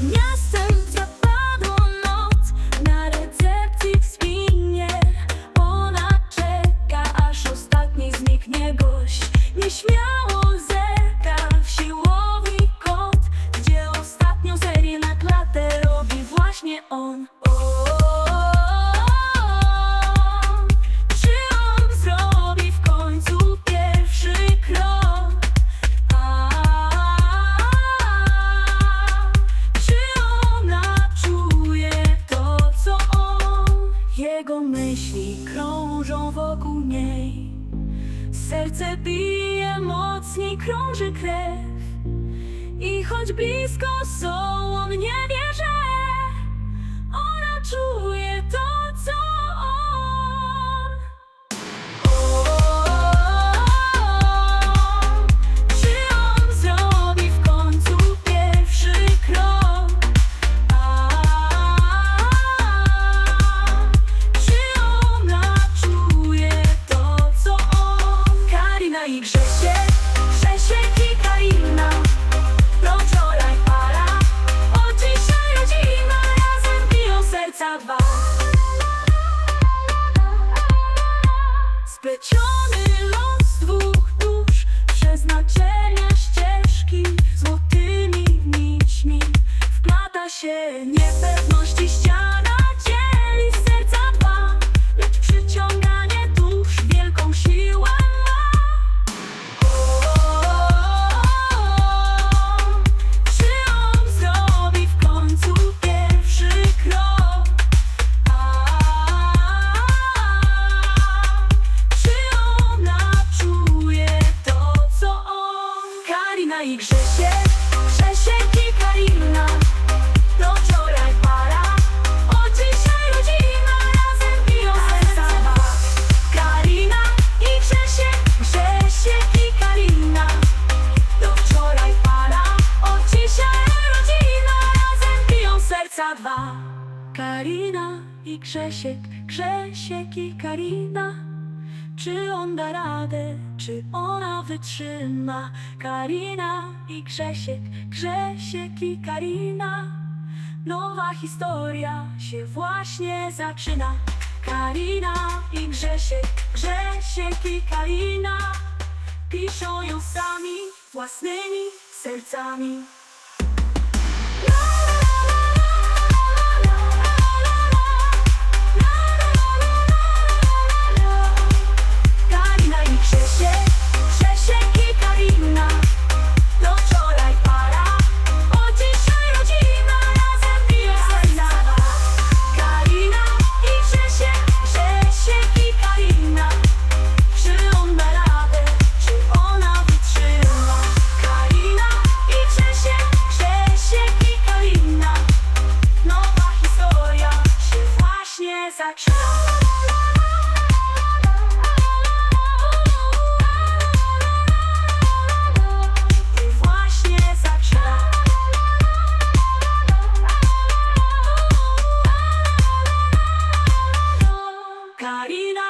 Pod miastem Jego myśli krążą wokół niej. Serce bije mocniej, krąży krew. I choć blisko są, on nie wie, że ona czuje to, acabar. Karina i Grzesiek, Grzesiek i Karina Do wczoraj para, od dzisiaj rodzina Razem biją serca dwa. Karina i Grzesiek, Grzesiek i Karina Do wczoraj para, od dzisiaj rodzina Razem biją serca. Dwa. Karina i Grzesiek, Grzesiek i Karina Czy on da radę, czy ona wytrzyma? Karina i Grzesiek, Grzesiek i Karina. Nowa historia się właśnie zaczyna. Karina i Grzesiek, Grzesiek i Karina. Piszą ją sami, własnymi sercami Darina